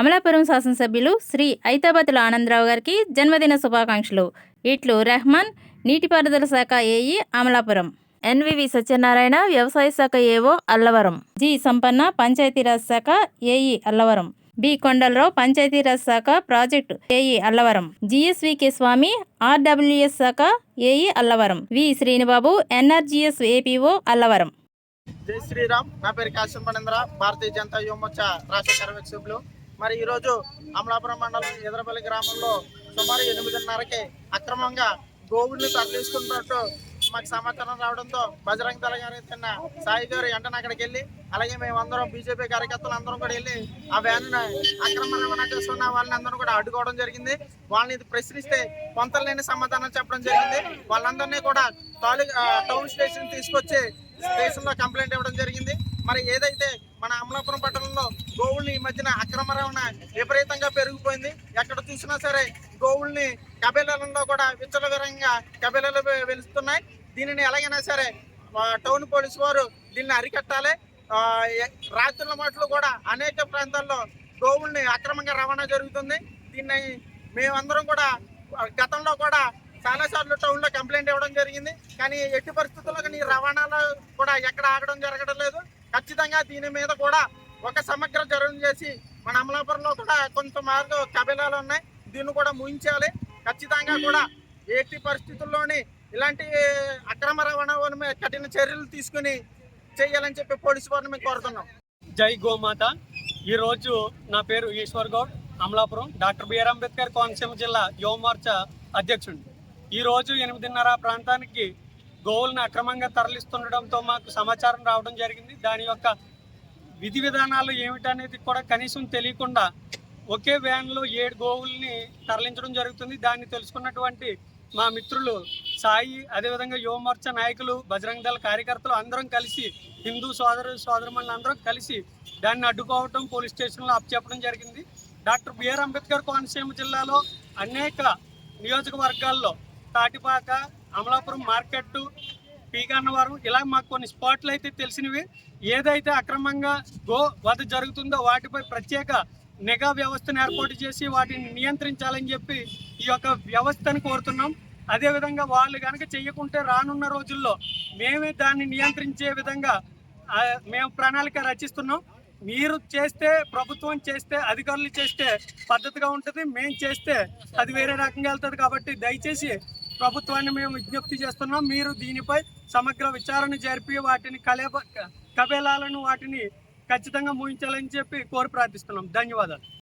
అమలాపురం శాసనసభ్యులు శ్రీ ఐతాబతుల ఆనందరావు గారికి జన్మదిన శుభాకాంక్షలు. ఇట్లు రెహమాన్ నీటిపారుదల శాఖ ఏఈ అమలాపురం. ఎన్వివి సత్యనారాయణ వ్యవసాయ శాఖ ఏవో అల్లవరం. జి సంపన్న పంచాయతీరాజ్ శాఖ ఏఈ అల్లవరం. బి కొండలరావు పంచాయతీరాజ్ శాఖ project AE Allavaram. GSVK Swamy RWS శాఖ AE Allavaram. V Srinibabu NRGS APO Allavaram. Jai Sriram. నా పేరు కాశ్యం భారతీయ జనతా యువమోర్చా రాష్ట్ర కార్యదర్శులు మరి ఈరోజు అమలాపురం మండలం ఎదరపల్లి గ్రామంలో సుమారు ఎనిమిదిన్నరకి అక్రమంగా గోవుల్ని తరలిస్తున్నట్టు మాకు సమాచారం రావడంతో బజరంగ దళ గారి తిన్న సాయి గారు వెంటనే అక్కడికి వెళ్ళి అలాగే మేమందరం బీజేపీ కార్యకర్తలు అందరం కూడా వెళ్ళి ఆ వ్యాన్ అక్రమ రవాణా చేస్తున్న వాళ్ళని అందరూ కూడా అడ్డుకోవడం జరిగింది. వాళ్ళని ఇది ప్రశ్నిస్తే కొంతలేని సమాధానం చెప్పడం జరిగింది. వాళ్ళందరినీ కూడా తాలూ టౌన్ స్టేషన్ తీసుకొచ్చి స్టేషన్లో కంప్లైంట్ ఇవ్వడం జరిగింది. మరి ఏదైతే మన అమలాపురం పట్టణంలో గోవుల్ని ఈ మధ్యన అక్రమ రవాణా విపరీతంగా పెరిగిపోయింది ఎక్కడ చూసినా సరే గోవుల్ని కబేలాలలో కూడా విచ్చలవిరంగా కబేలాలు వెలుస్తున్నాయి. దీనిని ఎలాగైనా సరే టౌన్ పోలీస్ వారు దీన్ని అరికట్టాలి. రాత్రుల మాటలు కూడా అనేక ప్రాంతాల్లో గోవుల్ని అక్రమంగా రవాణా జరుగుతుంది. దీన్ని మేమందరం కూడా గతంలో కూడా చాలా సార్లు కంప్లైంట్ ఇవ్వడం జరిగింది. కానీ ఎట్టి పరిస్థితుల్లో కానీ రవాణాలో కూడా ఎక్కడ ఆగడం జరగడం లేదు. ఖచ్చితంగా దీని మీద కూడా ఒక సమగ్ర జరగడం చేసి మన అమలాపురంలో కూడా కొంత మార్గ కబిలాలు ఉన్నాయి. దీన్ని కూడా ముగించాలి. ఖచ్చితంగా కూడా ఎట్టి పరిస్థితుల్లోని ఇలాంటి అక్రమ రవాణా మీద కఠిన చర్యలు తీసుకుని చేయాలని చెప్పి పోలీసు వారిని మేము కోరుతున్నాం. జై గోమాత. ఈరోజు నా పేరు ఈశ్వర్ గౌడ్ అమలాపురం. డాక్టర్ బిఆర్ అంబేద్కర్ కోనసీమ జిల్లా యువమోర్చా అధ్యక్షుడు ఈరోజు ఎనిమిదిన్నర ప్రాంతానికి గోవులను అక్రమంగా తరలిస్తుండడంతో మాకు సమాచారం రావడం జరిగింది. దాని యొక్క విధి విధానాలు ఏమిటనేది కూడా కనీసం తెలియకుండా ఒకే వ్యాన్లో ఏడు గోవుల్ని తరలించడం జరుగుతుంది. దాన్ని తెలుసుకున్నటువంటి మా మిత్రులు సాయి అదేవిధంగా యువమోర్చా నాయకులు బజరంగ దళ కార్యకర్తలు అందరం కలిసి హిందూ సోదరు సోదరుమణులు అందరం కలిసి దాన్ని అడ్డుకోవటం పోలీస్ స్టేషన్లో అప్పచెప్పడం జరిగింది. డాక్టర్ బిఆర్ అంబేద్కర్ కోనసీమ జిల్లాలో అనేక నియోజకవర్గాల్లో తాటిపాక అమలాపురం మార్కెట్ పీగన్నవరం ఇలా మాకు కొన్ని స్పాట్లు అయితే తెలిసినవి. ఏదైతే అక్రమంగా గో వధ జరుగుతుందో వాటిపై ప్రత్యేక నిఘా వ్యవస్థను ఏర్పాటు చేసి వాటిని నియంత్రించాలని చెప్పి ఈ యొక్క వ్యవస్థను కోరుతున్నాం. అదేవిధంగా వాళ్ళు కనుక చెయ్యకుంటే రానున్న రోజుల్లో మేమే దాన్ని నియంత్రించే విధంగా మేము ప్రణాళిక రచిస్తున్నాం. మీరు చేస్తే ప్రభుత్వం చేస్తే అధికారులు చేస్తే పద్ధతిగా ఉంటుంది. మేము చేస్తే అది వేరే రకంగా వెళ్తుంది కాబట్టి దయచేసి ప్రభుత్వాన్ని మేము విజ్ఞప్తి చేస్తున్నాం. మీరు దీనిపై సమగ్ర విచారణ జరిపి వాటిని కలేబ కబేలాలను వాటిని ఖచ్చితంగా ముగించాలని చెప్పి కోరి ప్రార్థిస్తున్నాం. ధన్యవాదాలు.